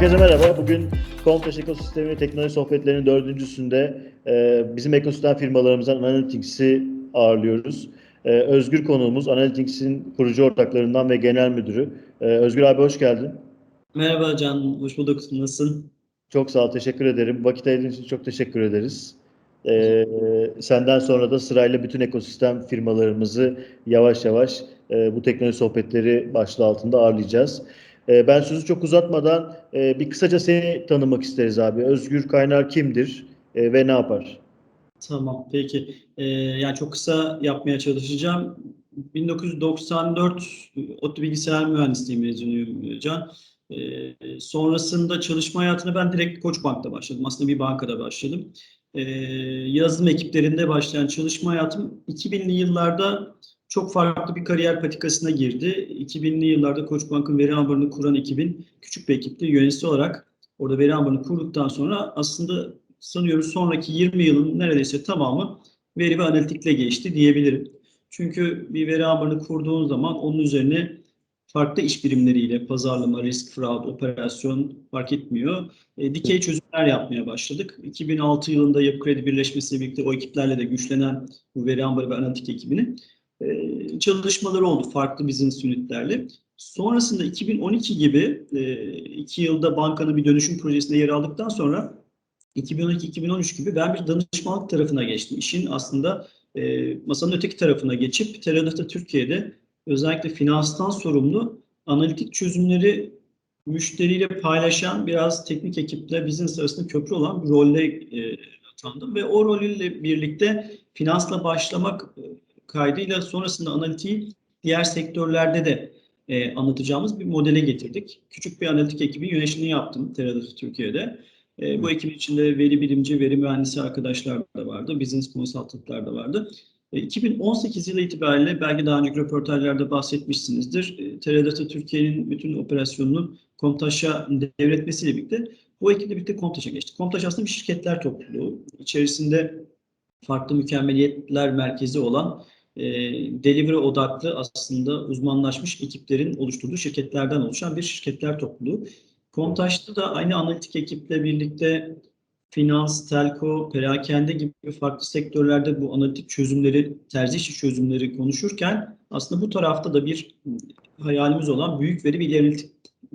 Herkese merhaba. Bugün Kontaş Ekosistemi ve Teknoloji Sohbetleri'nin dördüncüsünde e, bizim ekosistem firmalarımızdan Analytics'i ağırlıyoruz. E, Özgür konuğumuz Analytics'in kurucu ortaklarından ve genel müdürü. E, Özgür abi hoş geldin. Merhaba Can, hoş bulduk. Nasılsın? Çok sağ ol, teşekkür ederim. Vakit ayırdığın için çok teşekkür ederiz. E, senden sonra da sırayla bütün ekosistem firmalarımızı yavaş yavaş e, bu teknoloji sohbetleri başlığı altında ağırlayacağız. E, ben sözü çok uzatmadan e, bir kısaca seni tanımak isteriz abi. Özgür Kaynar kimdir e, ve ne yapar? Tamam, peki. Ee, yani çok kısa yapmaya çalışacağım. 1994 ODTÜ Bilgisayar Mühendisliği mezunuyum Can. Ee, sonrasında çalışma hayatına ben direkt Koçbank'ta başladım. Aslında bir bankada başladım. Ee, yazılım ekiplerinde başlayan çalışma hayatım 2000'li yıllarda çok farklı bir kariyer patikasına girdi. 2000'li yıllarda Koçbank'ın veri ambarını kuran ekibin küçük bir ekipte yöneticisi olarak orada veri ambarını kurduktan sonra aslında sanıyorum sonraki 20 yılın neredeyse tamamı veri ve analitikle geçti diyebilirim. Çünkü bir veri ambarını kurduğun zaman onun üzerine farklı iş birimleriyle pazarlama, risk, fraud, operasyon fark etmiyor. E, dikey çözümler yapmaya başladık. 2006 yılında Yapı Kredi birleşmesiyle birlikte o ekiplerle de güçlenen bu veri ambarı ve analitik ekibinin e, çalışmaları oldu farklı business unitlerle. Sonrasında 2012 gibi e, iki yılda bankanın bir dönüşüm projesinde yer aldıktan sonra 2012-2013 gibi ben bir danışmanlık tarafına geçtim. İşin aslında e, masanın öteki tarafına geçip Teradata Türkiye'de özellikle finanstan sorumlu analitik çözümleri müşteriyle paylaşan biraz teknik ekiple business arasında köprü olan bir rolle e, atandım ve o rolle birlikte finansla başlamak e, kaydıyla sonrasında analitiği diğer sektörlerde de e, anlatacağımız bir modele getirdik. Küçük bir analitik ekibin yönetimini yaptım Teradata Türkiye'de. E, bu ekibin içinde veri bilimci, veri mühendisi arkadaşlar da vardı, business consultantlar da vardı. E, 2018 yılı itibariyle belki daha önceki röportajlarda bahsetmişsinizdir. E, Teradata Türkiye'nin bütün operasyonunu Komtaş'a devretmesiyle birlikte bu ekiple birlikte Komtaş'a geçtik. Komtaş aslında bir şirketler topluluğu. İçerisinde farklı mükemmeliyetler merkezi olan e, delivery odaklı aslında uzmanlaşmış ekiplerin oluşturduğu şirketlerden oluşan bir şirketler topluluğu. Kontaş'ta da aynı analitik ekiple birlikte finans, telco, perakende gibi farklı sektörlerde bu analitik çözümleri, terzi işi çözümleri konuşurken aslında bu tarafta da bir hayalimiz olan büyük veri bilgi analitik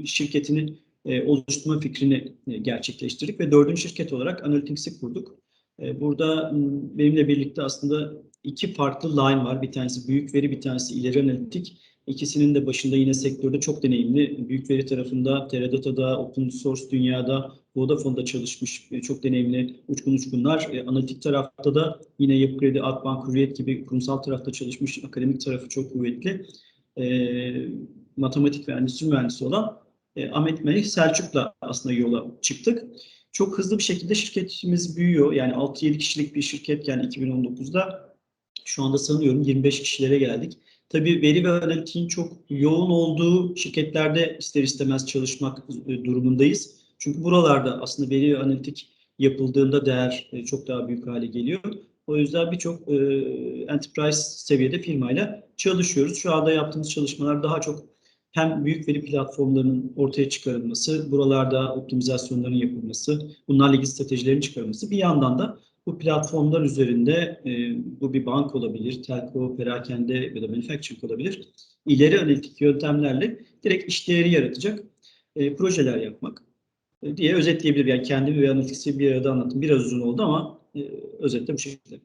şirketini e, oluşturma fikrini e, gerçekleştirdik ve dördüncü şirket olarak Analytics'i kurduk. Burada benimle birlikte aslında iki farklı line var. Bir tanesi büyük veri, bir tanesi ileri analitik. İkisinin de başında yine sektörde çok deneyimli. Büyük veri tarafında, Teradata'da, open source dünyada, Vodafone'da çalışmış çok deneyimli uçkun uçkunlar. E, analitik tarafta da yine Yapı Kredi, Akbank, Hürriyet gibi kurumsal tarafta çalışmış, akademik tarafı çok kuvvetli. E, matematik ve endüstri mühendisi olan e, Ahmet Melih Selçuk'la aslında yola çıktık. Çok hızlı bir şekilde şirketimiz büyüyor. Yani 6-7 kişilik bir şirketken 2019'da şu anda sanıyorum 25 kişilere geldik. Tabii veri ve analitiğin çok yoğun olduğu şirketlerde ister istemez çalışmak durumundayız. Çünkü buralarda aslında veri ve analitik yapıldığında değer çok daha büyük hale geliyor. O yüzden birçok e, enterprise seviyede firmayla çalışıyoruz. Şu anda yaptığımız çalışmalar daha çok hem büyük veri platformlarının ortaya çıkarılması, buralarda optimizasyonların yapılması, bunlarla ilgili stratejilerin çıkarılması, bir yandan da bu platformlar üzerinde e, bu bir bank olabilir, telco, perakende ya da manufacturing olabilir. İleri analitik yöntemlerle direkt iş değeri yaratacak e, projeler yapmak e, diye özetleyebilirim. Yani kendimi ve analitiksi bir arada anlattım. Biraz uzun oldu ama e, özetle bu şekilde.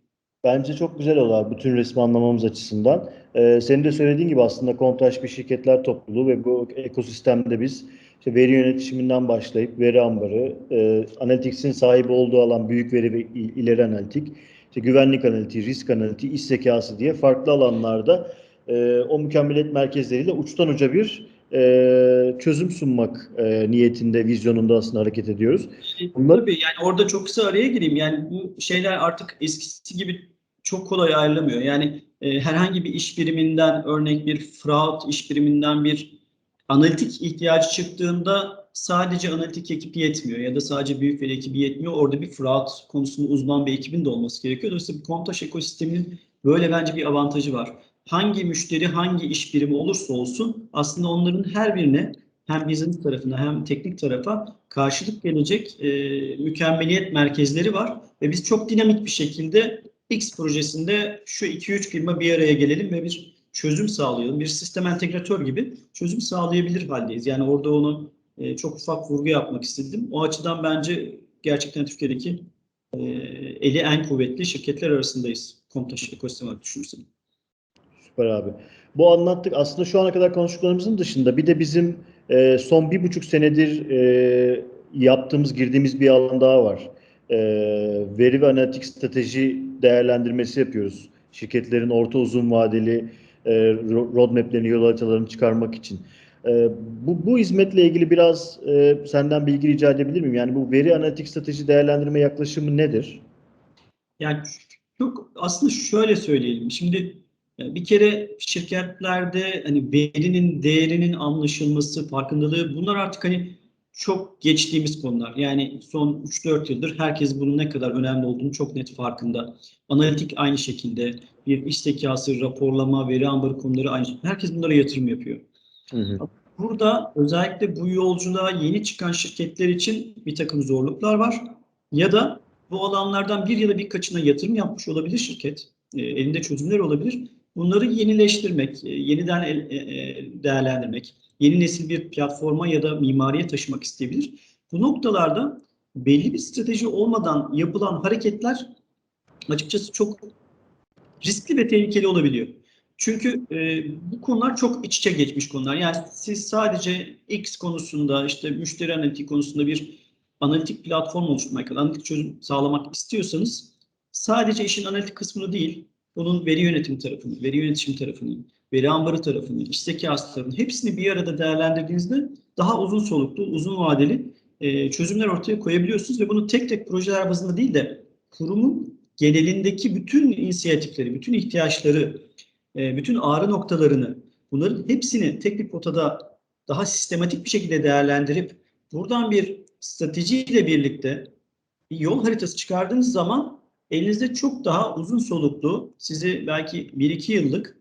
Bence çok güzel oldu abi bütün resmi anlamamız açısından. Ee, senin de söylediğin gibi aslında Kontaş bir şirketler topluluğu ve bu ekosistemde biz işte veri yönetişiminden başlayıp veri ambarı, e, Analytics'in sahibi olduğu alan büyük veri ve ileri analitik, işte güvenlik analitiği, risk analitiği, iş zekası diye farklı alanlarda e, o mükemmeliyet merkezleriyle uçtan uca bir e, çözüm sunmak e, niyetinde, vizyonunda aslında hareket ediyoruz. Bunlar... Tabii yani orada çok kısa araya gireyim. Yani bu şeyler artık eskisi gibi çok kolay ayrılamıyor. Yani e, herhangi bir iş biriminden örnek bir fraud iş biriminden bir analitik ihtiyacı çıktığında sadece analitik ekip yetmiyor ya da sadece büyük veri ekibi yetmiyor. Orada bir fraud konusunda uzman bir ekibin de olması gerekiyor. Dolayısıyla Kontaş ekosisteminin böyle bence bir avantajı var. Hangi müşteri, hangi iş birimi olursa olsun aslında onların her birine hem business tarafına hem teknik tarafa karşılık gelecek e, mükemmeliyet merkezleri var ve biz çok dinamik bir şekilde X projesinde şu 2-3 firma bir araya gelelim ve bir çözüm sağlayalım. Bir sistem entegratör gibi çözüm sağlayabilir haldeyiz. Yani orada onu e, çok ufak vurgu yapmak istedim. O açıdan bence gerçekten Türkiye'deki e, eli en kuvvetli şirketler arasındayız. Komtaş ekosistem olarak düşünürsem. Süper abi. Bu anlattık aslında şu ana kadar konuştuklarımızın dışında bir de bizim e, son bir buçuk senedir e, yaptığımız, girdiğimiz bir alan daha var. E, veri ve analitik strateji değerlendirmesi yapıyoruz. Şirketlerin orta uzun vadeli e, ro- roadmaplerini, yol haritalarını çıkarmak için. E, bu, bu hizmetle ilgili biraz e, senden bilgi rica edebilir miyim? Yani bu veri analitik strateji değerlendirme yaklaşımı nedir? Yani çok aslında şöyle söyleyelim. Şimdi e, bir kere şirketlerde hani verinin değerinin anlaşılması, farkındalığı bunlar artık hani çok geçtiğimiz konular. Yani son 3-4 yıldır herkes bunun ne kadar önemli olduğunu çok net farkında. Analitik aynı şekilde, bir iş zekası, raporlama, veri ambarı konuları aynı şekilde. Herkes bunlara yatırım yapıyor. Hı hı. Burada özellikle bu yolculuğa yeni çıkan şirketler için bir takım zorluklar var. Ya da bu alanlardan bir ya da birkaçına yatırım yapmış olabilir şirket. E, elinde çözümler olabilir. Bunları yenileştirmek, e, yeniden e, e, değerlendirmek, yeni nesil bir platforma ya da mimariye taşımak isteyebilir. Bu noktalarda belli bir strateji olmadan yapılan hareketler açıkçası çok riskli ve tehlikeli olabiliyor. Çünkü e, bu konular çok iç içe geçmiş konular. Yani siz sadece X konusunda, işte müşteri analitik konusunda bir analitik platform oluşturmak, analitik çözüm sağlamak istiyorsanız sadece işin analitik kısmını değil, bunun veri yönetimi tarafını, veri yönetişim tarafını, veri ambarı tarafını, iş zekası hepsini bir arada değerlendirdiğinizde daha uzun soluklu, uzun vadeli e, çözümler ortaya koyabiliyorsunuz ve bunu tek tek projeler bazında değil de kurumun genelindeki bütün inisiyatifleri, bütün ihtiyaçları, e, bütün ağrı noktalarını bunların hepsini tek bir potada daha sistematik bir şekilde değerlendirip buradan bir stratejiyle birlikte bir yol haritası çıkardığınız zaman elinizde çok daha uzun soluklu sizi belki 1-2 yıllık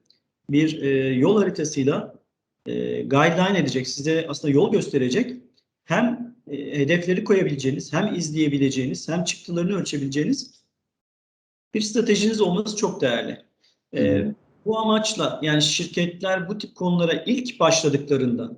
bir e, yol haritasıyla e, guideline edecek, size aslında yol gösterecek hem e, hedefleri koyabileceğiniz, hem izleyebileceğiniz, hem çıktılarını ölçebileceğiniz bir stratejiniz olması çok değerli. E, bu amaçla yani şirketler bu tip konulara ilk başladıklarında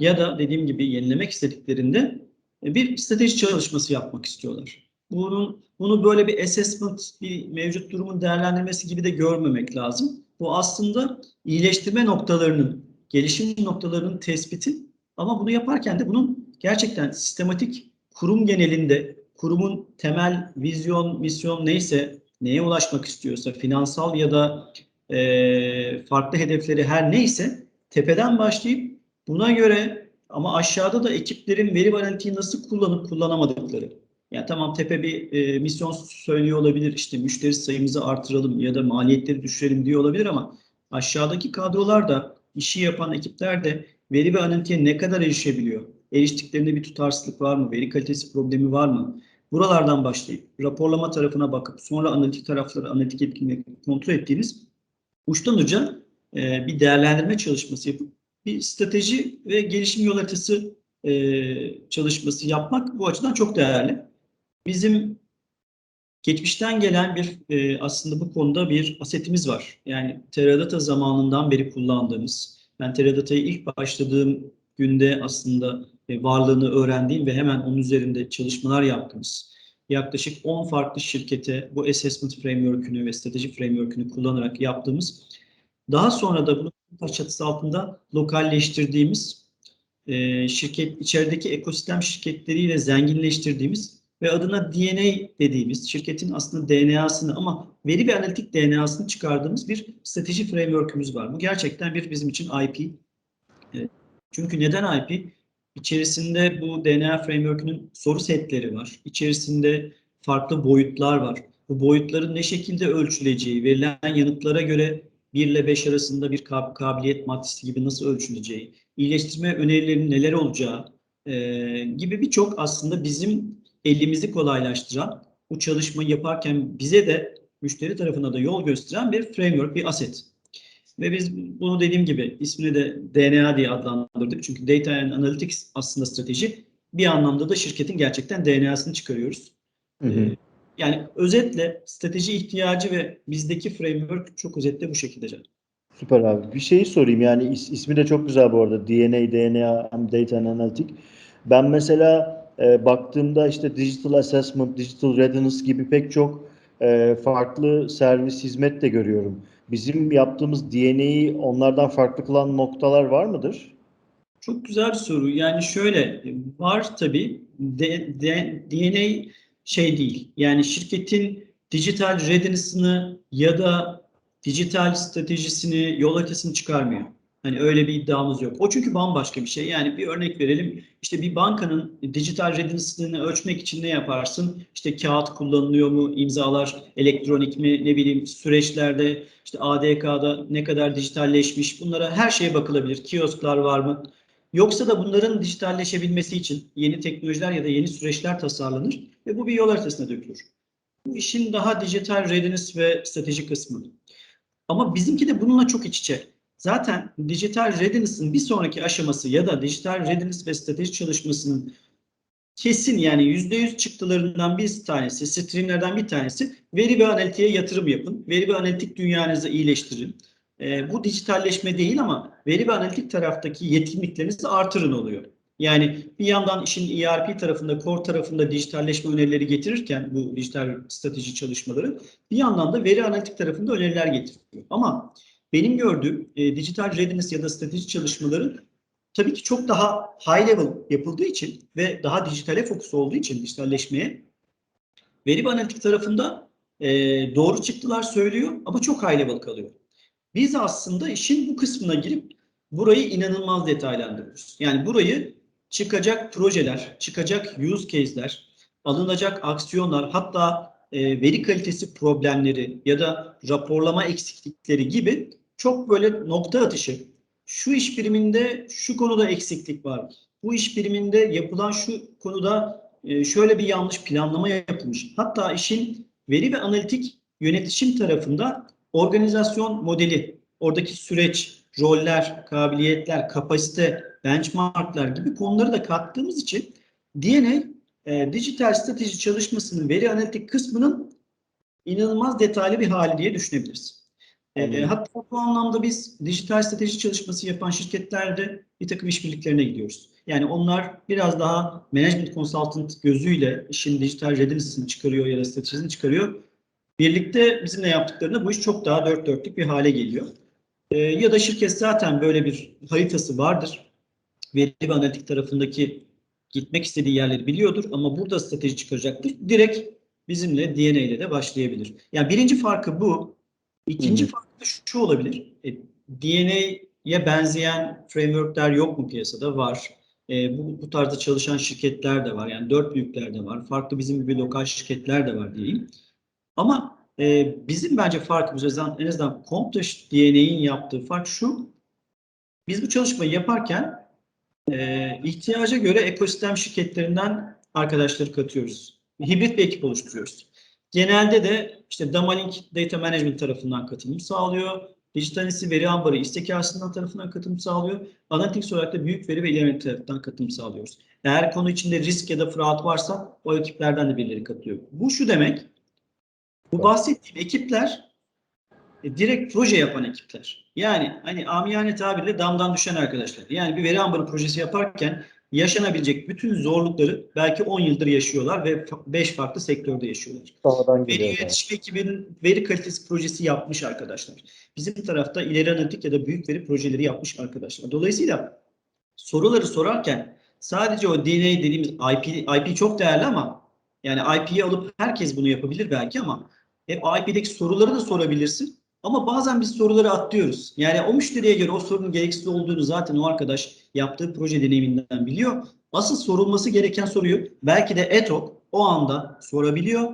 ya da dediğim gibi yenilemek istediklerinde e, bir strateji çalışması yapmak istiyorlar. Bunun bunu böyle bir assessment, bir mevcut durumun değerlendirmesi gibi de görmemek lazım. Bu aslında iyileştirme noktalarının, gelişim noktalarının tespiti ama bunu yaparken de bunun gerçekten sistematik kurum genelinde kurumun temel vizyon, misyon neyse, neye ulaşmak istiyorsa, finansal ya da e, farklı hedefleri her neyse tepeden başlayıp buna göre ama aşağıda da ekiplerin veri analitiği nasıl kullanıp kullanamadıkları. Yani tamam tepe bir e, misyon söylüyor olabilir işte müşteri sayımızı artıralım ya da maliyetleri düşürelim diyor olabilir ama aşağıdaki kadrolar da işi yapan ekipler de veri ve analitiğe ne kadar erişebiliyor? Eriştiklerinde bir tutarsızlık var mı? Veri kalitesi problemi var mı? Buralardan başlayıp raporlama tarafına bakıp sonra analitik tarafları, analitik etkinliği kontrol ettiğiniz uçtan uca e, bir değerlendirme çalışması yapıp bir strateji ve gelişim yol haritası e, çalışması yapmak bu açıdan çok değerli. Bizim geçmişten gelen bir e, aslında bu konuda bir asetimiz var. Yani Teradata zamanından beri kullandığımız, ben Teradata'yı ilk başladığım günde aslında e, varlığını öğrendiğim ve hemen onun üzerinde çalışmalar yaptığımız yaklaşık 10 farklı şirkete bu assessment framework'ünü ve strateji framework'ünü kullanarak yaptığımız daha sonra da bunu çatısı altında lokalleştirdiğimiz e, şirket içerideki ekosistem şirketleriyle zenginleştirdiğimiz ve adına DNA dediğimiz şirketin aslında DNA'sını ama veri ve analitik DNA'sını çıkardığımız bir strateji framework'ümüz var. Bu gerçekten bir bizim için IP. E, çünkü neden IP? İçerisinde bu DNA framework'ünün soru setleri var. İçerisinde farklı boyutlar var. Bu boyutların ne şekilde ölçüleceği, verilen yanıtlara göre 1 ile 5 arasında bir kab- kabiliyet maddesi gibi nasıl ölçüleceği, iyileştirme önerilerinin neler olacağı e, gibi birçok aslında bizim elimizi kolaylaştıran, bu çalışmayı yaparken bize de müşteri tarafına da yol gösteren bir framework, bir aset. Ve biz bunu dediğim gibi ismini de DNA diye adlandırdık. Çünkü Data and Analytics aslında strateji. Bir anlamda da şirketin gerçekten DNA'sını çıkarıyoruz. Hı hı. Ee, Yani özetle strateji ihtiyacı ve bizdeki framework çok özetle bu şekilde. Can. Süper abi. Bir şeyi sorayım yani is- ismi de çok güzel bu arada. DNA, DNA, Data and Analytics. Ben mesela e, baktığımda işte Digital Assessment, Digital Readiness gibi pek çok e, farklı servis hizmet de görüyorum. Bizim yaptığımız DNA'yı onlardan farklı kılan noktalar var mıdır? Çok güzel soru. Yani şöyle var tabii D- D- DNA şey değil. Yani şirketin dijital readiness'ını ya da dijital stratejisini, yol haritasını çıkarmıyor. Hani öyle bir iddiamız yok. O çünkü bambaşka bir şey. Yani bir örnek verelim. İşte bir bankanın dijital readiness'ını ölçmek için ne yaparsın? İşte kağıt kullanılıyor mu? İmzalar elektronik mi? Ne bileyim süreçlerde işte ADK'da ne kadar dijitalleşmiş? Bunlara her şeye bakılabilir. Kiosklar var mı? Yoksa da bunların dijitalleşebilmesi için yeni teknolojiler ya da yeni süreçler tasarlanır ve bu bir yol haritasına dökülür. Bu işin daha dijital readiness ve strateji kısmı. Ama bizimki de bununla çok iç içe. Zaten dijital readiness'ın bir sonraki aşaması ya da dijital readiness ve strateji çalışmasının kesin yani %100 çıktılarından bir tanesi, streamlerden bir tanesi veri ve analitiğe yatırım yapın. Veri ve analitik dünyanızı iyileştirin. Ee, bu dijitalleşme değil ama veri ve analitik taraftaki yetkinliklerinizi artırın oluyor. Yani bir yandan işin ERP tarafında, core tarafında dijitalleşme önerileri getirirken bu dijital strateji çalışmaları bir yandan da veri analitik tarafında öneriler getiriyor. Ama benim gördüğüm e, dijital readiness ya da strateji çalışmaları tabii ki çok daha high level yapıldığı için ve daha dijitale fokus olduğu için dijitalleşmeye veri ve analitik tarafında e, doğru çıktılar söylüyor ama çok high level kalıyor. Biz aslında işin bu kısmına girip burayı inanılmaz detaylandırıyoruz. Yani burayı çıkacak projeler, çıkacak use case'ler, alınacak aksiyonlar, hatta e, veri kalitesi problemleri ya da raporlama eksiklikleri gibi çok böyle nokta atışı. Şu iş biriminde şu konuda eksiklik var. Bu iş biriminde yapılan şu konuda e, şöyle bir yanlış planlama yapılmış. Hatta işin veri ve analitik yönetişim tarafında organizasyon modeli, oradaki süreç, roller, kabiliyetler, kapasite, benchmarklar gibi konuları da kattığımız için DNA e, dijital strateji çalışmasının veri analitik kısmının inanılmaz detaylı bir hali diye düşünebiliriz. E, Anladım. hatta bu anlamda biz dijital strateji çalışması yapan şirketlerde bir takım işbirliklerine gidiyoruz. Yani onlar biraz daha management consultant gözüyle işin dijital readiness'ını çıkarıyor ya da stratejisini çıkarıyor. Birlikte bizimle yaptıklarında bu iş çok daha dört dörtlük bir hale geliyor. E, ya da şirket zaten böyle bir haritası vardır. Veri ve analitik tarafındaki gitmek istediği yerleri biliyordur ama burada strateji çıkaracaktır. Direkt bizimle DNA ile de başlayabilir. Yani birinci farkı bu. İkinci hı. farkı da şu olabilir. E, DNA'ya benzeyen frameworkler yok mu piyasada? Var. E, bu, bu tarzda çalışan şirketler de var. Yani dört büyükler de var. Farklı bizim gibi lokal şirketler de var diyeyim. Ama e, bizim bence farkımız en azından, Comptaş DNA'nin yaptığı fark şu. Biz bu çalışmayı yaparken e, ihtiyaca göre ekosistem şirketlerinden arkadaşları katıyoruz. Hibrit bir ekip oluşturuyoruz. Genelde de işte Damalink Data Management tarafından katılım sağlıyor. Dijitalisi veri ambarı istek aslında tarafından katılım sağlıyor. Analytics olarak da büyük veri ve ileri tarafından katılım sağlıyoruz. Eğer konu içinde risk ya da fraud varsa o ekiplerden de birileri katılıyor. Bu şu demek. Bu bahsettiğim ekipler e, direkt proje yapan ekipler. Yani hani amiyane tabirle damdan düşen arkadaşlar. Yani bir veri ambarı projesi yaparken yaşanabilecek bütün zorlukları belki 10 yıldır yaşıyorlar ve 5 farklı sektörde yaşıyorlar. Veri yönetişim ekibinin veri kalitesi projesi yapmış arkadaşlar. Bizim tarafta ileri analitik ya da büyük veri projeleri yapmış arkadaşlar. Dolayısıyla soruları sorarken sadece o DNA dediğimiz IP, IP çok değerli ama yani IP'yi alıp herkes bunu yapabilir belki ama hep IP'deki soruları da sorabilirsin. Ama bazen biz soruları atlıyoruz. Yani o müşteriye göre o sorunun gereksiz olduğunu zaten o arkadaş yaptığı proje deneyiminden biliyor. Asıl sorulması gereken soruyu belki de ETOK o anda sorabiliyor.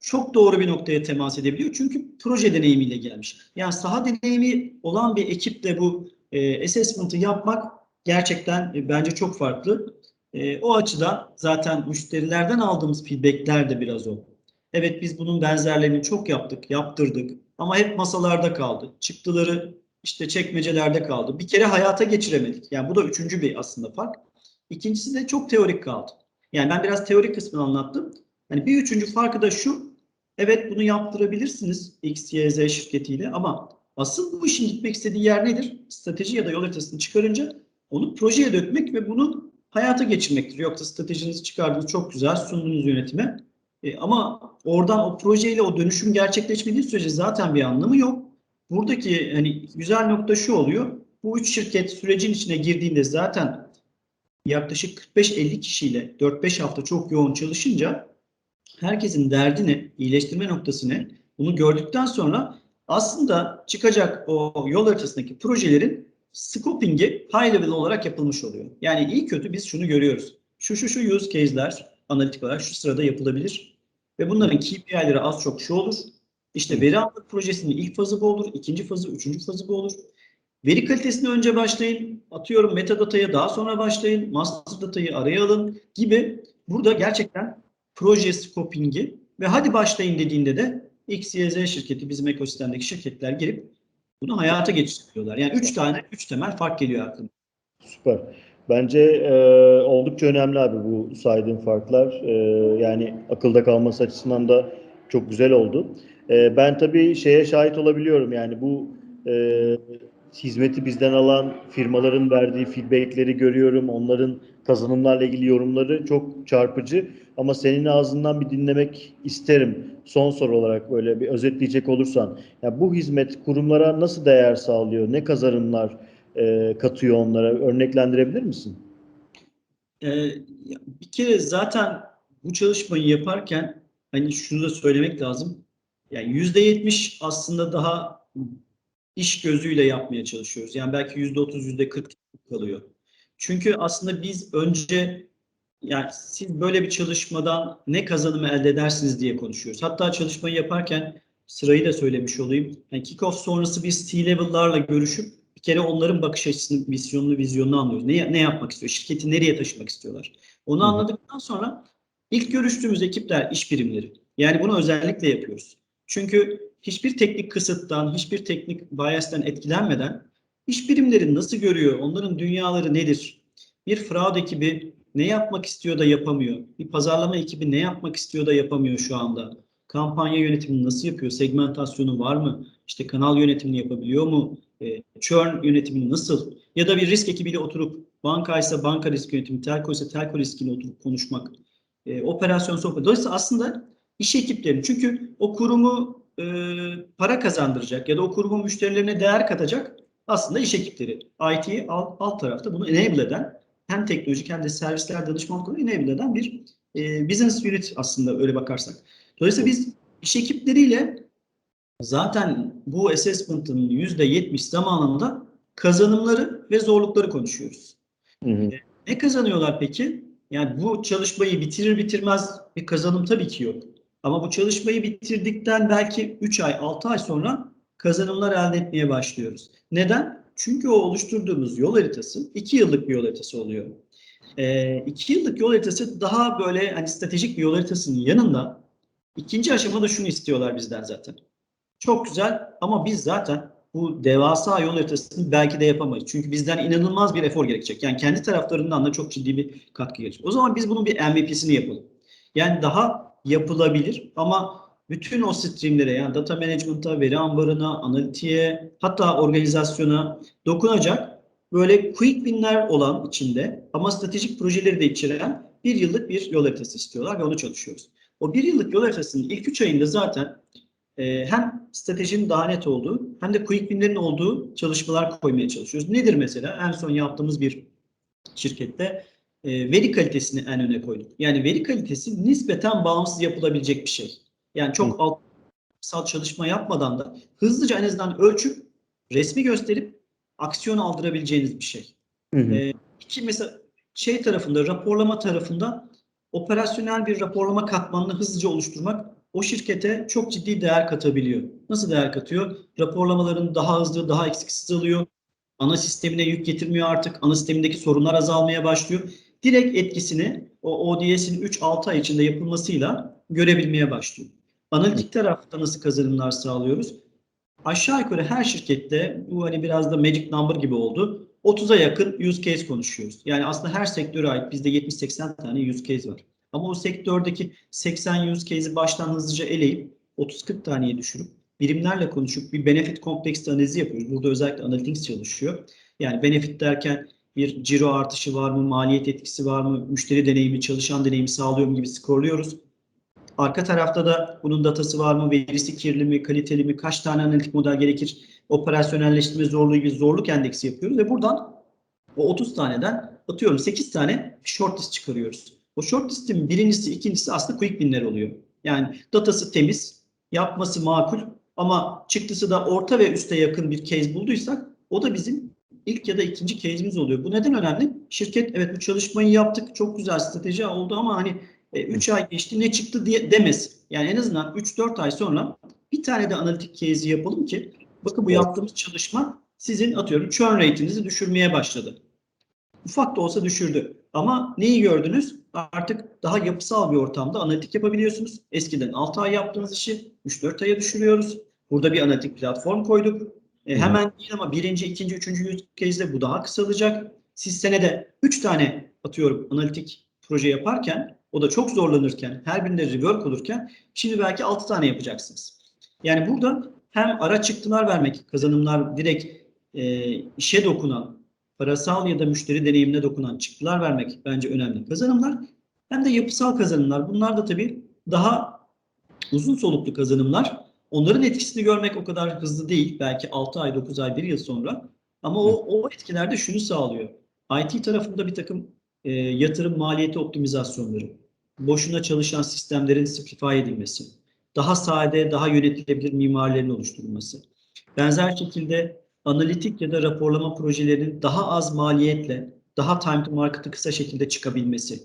Çok doğru bir noktaya temas edebiliyor. Çünkü proje deneyimiyle gelmiş. Yani saha deneyimi olan bir ekiple bu e, assessment'ı yapmak gerçekten e, bence çok farklı. E, o açıdan zaten müşterilerden aldığımız feedbackler de biraz o. Evet biz bunun benzerlerini çok yaptık, yaptırdık ama hep masalarda kaldı. Çıktıları işte çekmecelerde kaldı. Bir kere hayata geçiremedik. Yani bu da üçüncü bir aslında fark. İkincisi de çok teorik kaldı. Yani ben biraz teorik kısmını anlattım. Hani bir üçüncü farkı da şu. Evet bunu yaptırabilirsiniz X, Y, Z şirketiyle ama asıl bu işin gitmek istediği yer nedir? Strateji ya da yol haritasını çıkarınca onu projeye dökmek ve bunu hayata geçirmektir. Yoksa stratejinizi çıkardınız çok güzel sundunuz yönetime. E, ama oradan o projeyle o dönüşüm gerçekleşmediği sürece zaten bir anlamı yok. Buradaki hani güzel nokta şu oluyor. Bu üç şirket sürecin içine girdiğinde zaten yaklaşık 45-50 kişiyle 4-5 hafta çok yoğun çalışınca herkesin derdini, iyileştirme noktasını bunu gördükten sonra aslında çıkacak o yol haritasındaki projelerin scoping'i high level olarak yapılmış oluyor. Yani iyi kötü biz şunu görüyoruz. Şu şu şu use case'ler analitik olarak şu sırada yapılabilir. Ve bunların KPI'leri az çok şu olur. İşte veri almak projesinin ilk fazı bu olur, ikinci fazı, üçüncü fazı bu olur. Veri kalitesine önce başlayın, atıyorum metadata'ya daha sonra başlayın, master data'yı araya alın gibi burada gerçekten proje scoping'i ve hadi başlayın dediğinde de X, Y, Z şirketi bizim ekosistemdeki şirketler girip bunu hayata geçiriyorlar. Yani üç tane, üç temel fark geliyor aklıma. Süper. Bence e, oldukça önemli abi bu saydığın farklar. E, yani akılda kalması açısından da çok güzel oldu. E, ben tabii şeye şahit olabiliyorum. Yani bu e, hizmeti bizden alan firmaların verdiği feedbackleri görüyorum. Onların kazanımlarla ilgili yorumları çok çarpıcı. Ama senin ağzından bir dinlemek isterim. Son soru olarak böyle bir özetleyecek olursan. Yani bu hizmet kurumlara nasıl değer sağlıyor? Ne kazanımlar e, katıyor onlara? Örneklendirebilir misin? Ee, bir kere zaten bu çalışmayı yaparken hani şunu da söylemek lazım. Yani yüzde yetmiş aslında daha iş gözüyle yapmaya çalışıyoruz. Yani belki yüzde otuz, yüzde kırk kalıyor. Çünkü aslında biz önce yani siz böyle bir çalışmadan ne kazanımı elde edersiniz diye konuşuyoruz. Hatta çalışmayı yaparken sırayı da söylemiş olayım. Yani kick-off sonrası biz C-level'larla görüşüp kere onların bakış açısını, misyonunu, vizyonunu anlıyoruz. Ne, ne yapmak istiyor? Şirketi nereye taşımak istiyorlar? Onu Hı anladıktan sonra ilk görüştüğümüz ekipler iş birimleri. Yani bunu özellikle yapıyoruz. Çünkü hiçbir teknik kısıttan, hiçbir teknik bias'ten etkilenmeden iş birimleri nasıl görüyor? Onların dünyaları nedir? Bir fraud ekibi ne yapmak istiyor da yapamıyor? Bir pazarlama ekibi ne yapmak istiyor da yapamıyor şu anda? Kampanya yönetimini nasıl yapıyor? Segmentasyonu var mı? İşte kanal yönetimini yapabiliyor mu? E, churn yönetimini nasıl? Ya da bir risk ekibiyle oturup banka ise banka risk yönetimi, telko ise telko riskini oturup konuşmak. E, operasyon sohbet. Dolayısıyla aslında iş ekiplerinin çünkü o kurumu e, para kazandıracak ya da o kurumun müşterilerine değer katacak aslında iş ekipleri. IT alt, alt tarafta bunu enable eden hem teknolojik hem de servisler danışmanlık enable eden bir e, business unit aslında öyle bakarsak. Dolayısıyla biz iş ekipleriyle zaten bu assessment'ın %70 zamanında kazanımları ve zorlukları konuşuyoruz. Hı hı. Ne kazanıyorlar peki? Yani bu çalışmayı bitirir bitirmez bir kazanım tabii ki yok. Ama bu çalışmayı bitirdikten belki 3 ay, 6 ay sonra kazanımlar elde etmeye başlıyoruz. Neden? Çünkü o oluşturduğumuz yol haritası 2 yıllık bir yol haritası oluyor. 2 yıllık yol haritası daha böyle hani stratejik bir yol haritasının yanında ikinci aşamada şunu istiyorlar bizden zaten. Çok güzel ama biz zaten bu devasa yol haritasını belki de yapamayız. Çünkü bizden inanılmaz bir efor gerekecek. Yani kendi taraflarından da çok ciddi bir katkı gerekecek. O zaman biz bunun bir MVP'sini yapalım. Yani daha yapılabilir ama bütün o streamlere yani data management'a, veri ambarına, analitiğe hatta organizasyona dokunacak böyle quick win'ler olan içinde ama stratejik projeleri de içeren bir yıllık bir yol haritası istiyorlar ve onu çalışıyoruz. O bir yıllık yol haritasının ilk üç ayında zaten e, hem stratejinin daha net olduğu hem de quick win'lerin olduğu çalışmalar koymaya çalışıyoruz. Nedir mesela? En son yaptığımız bir şirkette e, veri kalitesini en öne koyduk. Yani veri kalitesi nispeten bağımsız yapılabilecek bir şey. Yani çok altsal çalışma yapmadan da hızlıca en azından ölçüp resmi gösterip aksiyon aldırabileceğiniz bir şey. Hı hı. E, iki mesela şey tarafında raporlama tarafında operasyonel bir raporlama katmanını hızlıca oluşturmak o şirkete çok ciddi değer katabiliyor. Nasıl değer katıyor? Raporlamaların daha hızlı, daha eksiksiz alıyor. Ana sistemine yük getirmiyor artık. Ana sistemindeki sorunlar azalmaya başlıyor. Direkt etkisini o ODS'in 3-6 ay içinde yapılmasıyla görebilmeye başlıyor. Analitik tarafta nasıl kazanımlar sağlıyoruz? aşağı yukarı her şirkette bu hani biraz da magic number gibi oldu. 30'a yakın use case konuşuyoruz. Yani aslında her sektöre ait bizde 70-80 tane use case var. Ama o sektördeki 80 use case'i baştan hızlıca eleyip 30-40 taneye düşürüp birimlerle konuşup bir benefit kompleksite analizi yapıyoruz. Burada özellikle analytics çalışıyor. Yani benefit derken bir ciro artışı var mı, maliyet etkisi var mı, müşteri deneyimi, çalışan deneyimi sağlıyor mu gibi skorluyoruz. Arka tarafta da bunun datası var mı, verisi kirli mi, kaliteli mi, kaç tane analitik model gerekir, operasyonelleştirme zorluğu gibi zorluk endeksi yapıyoruz ve buradan o 30 taneden atıyorum 8 tane shortlist çıkarıyoruz. O shortlist'in birincisi, ikincisi aslında quick winler oluyor. Yani datası temiz, yapması makul ama çıktısı da orta ve üste yakın bir case bulduysak o da bizim ilk ya da ikinci case'imiz oluyor. Bu neden önemli? Şirket evet bu çalışmayı yaptık, çok güzel strateji oldu ama hani 3 ay geçti ne çıktı diye demez. Yani en azından 3-4 ay sonra bir tane de analitik case'i yapalım ki bakın bu yaptığımız çalışma sizin atıyorum churn rate'inizi düşürmeye başladı. Ufak da olsa düşürdü. Ama neyi gördünüz? Artık daha yapısal bir ortamda analitik yapabiliyorsunuz. Eskiden 6 ay yaptığınız işi 3-4 aya düşürüyoruz. Burada bir analitik platform koyduk. E, hemen değil ama birinci, ikinci, üçüncü use case'de bu daha kısalacak. Siz senede 3 tane atıyorum analitik proje yaparken o da çok zorlanırken, her birinde rework olurken şimdi belki 6 tane yapacaksınız. Yani burada hem ara çıktılar vermek, kazanımlar direkt e, işe dokunan, parasal ya da müşteri deneyimine dokunan çıktılar vermek bence önemli kazanımlar. Hem de yapısal kazanımlar. Bunlar da tabii daha uzun soluklu kazanımlar. Onların etkisini görmek o kadar hızlı değil. Belki 6 ay, 9 ay, 1 yıl sonra. Ama o, o etkiler de şunu sağlıyor. IT tarafında bir takım e, yatırım maliyeti optimizasyonları, boşuna çalışan sistemlerin simplify edilmesi, daha sade, daha yönetilebilir mimarilerin oluşturulması. Benzer şekilde analitik ya da raporlama projelerinin daha az maliyetle, daha time to market'ı kısa şekilde çıkabilmesi.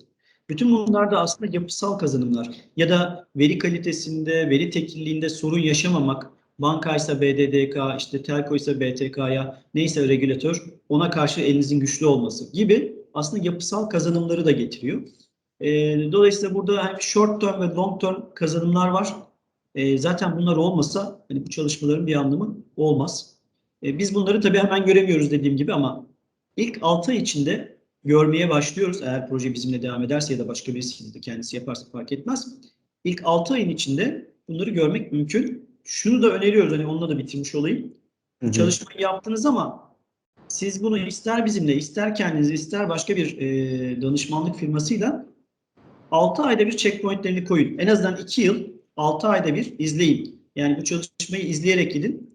Bütün bunlar da aslında yapısal kazanımlar. Ya da veri kalitesinde, veri tekilliğinde sorun yaşamamak, bankaysa BDDK, işte telkoysa BTK'ya, neyse regülatör, ona karşı elinizin güçlü olması gibi aslında yapısal kazanımları da getiriyor. E, dolayısıyla burada hem short term ve long term kazanımlar var. E, zaten bunlar olmasa hani bu çalışmaların bir anlamı olmaz. E, biz bunları tabii hemen göremiyoruz dediğim gibi ama ilk 6 ay içinde görmeye başlıyoruz. Eğer proje bizimle devam ederse ya da başka birisi de kendisi yaparsa fark etmez. İlk 6 ayın içinde bunları görmek mümkün. Şunu da öneriyoruz hani onunla da bitirmiş olayım. Hı hı. Çalışmayı yaptınız ama siz bunu ister bizimle, ister kendiniz, ister başka bir e, danışmanlık firmasıyla 6 ayda bir checkpointlerini koyun. En azından 2 yıl 6 ayda bir izleyin. Yani bu çalışmayı izleyerek gidin.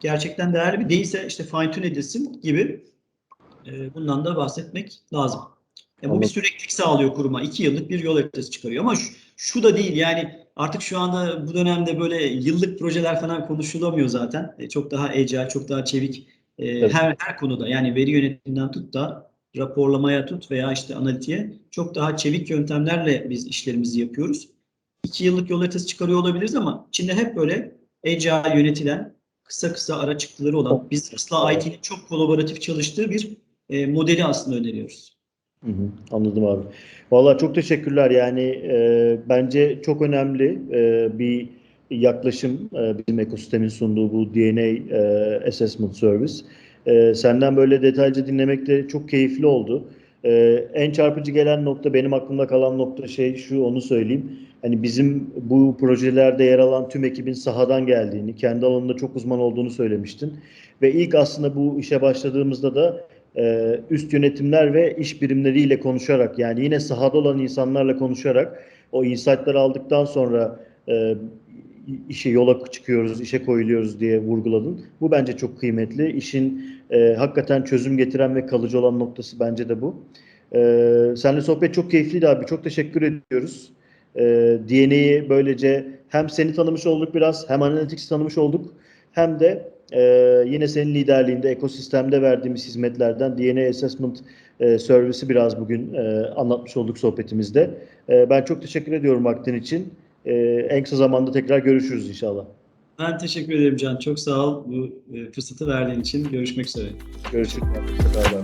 Gerçekten değerli bir değilse işte fine tune edilsin gibi e, bundan da bahsetmek lazım. Ya bu bir süreklilik sağlıyor kuruma. 2 yıllık bir yol haritası çıkarıyor. Ama şu, şu da değil yani artık şu anda bu dönemde böyle yıllık projeler falan konuşulamıyor zaten. E, çok daha agile, çok daha çevik e, Evet. her her konuda yani veri yönetiminden tut da raporlamaya tut veya işte analitiğe çok daha çevik yöntemlerle biz işlerimizi yapıyoruz. İki yıllık yol haritası çıkarıyor olabiliriz ama içinde hep böyle agile yönetilen kısa kısa ara çıktıları olan biz aslında IT'nin çok kolaboratif çalıştığı bir e, modeli aslında öneriyoruz. Hı hı, anladım abi. Vallahi çok teşekkürler. Yani e, bence çok önemli e, bir yaklaşım e, bizim ekosistemin sunduğu bu DNA e, Assessment Service. E, senden böyle detaylıca dinlemek de çok keyifli oldu. E, en çarpıcı gelen nokta, benim aklımda kalan nokta şey şu, onu söyleyeyim. Hani bizim bu projelerde yer alan tüm ekibin sahadan geldiğini, kendi alanında çok uzman olduğunu söylemiştin. Ve ilk aslında bu işe başladığımızda da e, üst yönetimler ve iş birimleriyle konuşarak yani yine sahada olan insanlarla konuşarak o insight'ları aldıktan sonra e, işe yola çıkıyoruz, işe koyuluyoruz diye vurguladın. Bu bence çok kıymetli. İşin e, hakikaten çözüm getiren ve kalıcı olan noktası bence de bu. E, seninle sohbet çok keyifliydi abi. Çok teşekkür ediyoruz. E, DNA'yı böylece hem seni tanımış olduk biraz, hem Analytics tanımış olduk, hem de ee, yine senin liderliğinde ekosistemde verdiğimiz hizmetlerden DNA Assessment e, Service'i biraz bugün e, anlatmış olduk sohbetimizde. E, ben çok teşekkür ediyorum vaktin için. E, en kısa zamanda tekrar görüşürüz inşallah. Ben teşekkür ederim Can. Çok sağ ol bu e, fırsatı verdiğin için. Görüşmek üzere. Görüşürüz. Hoşçakal.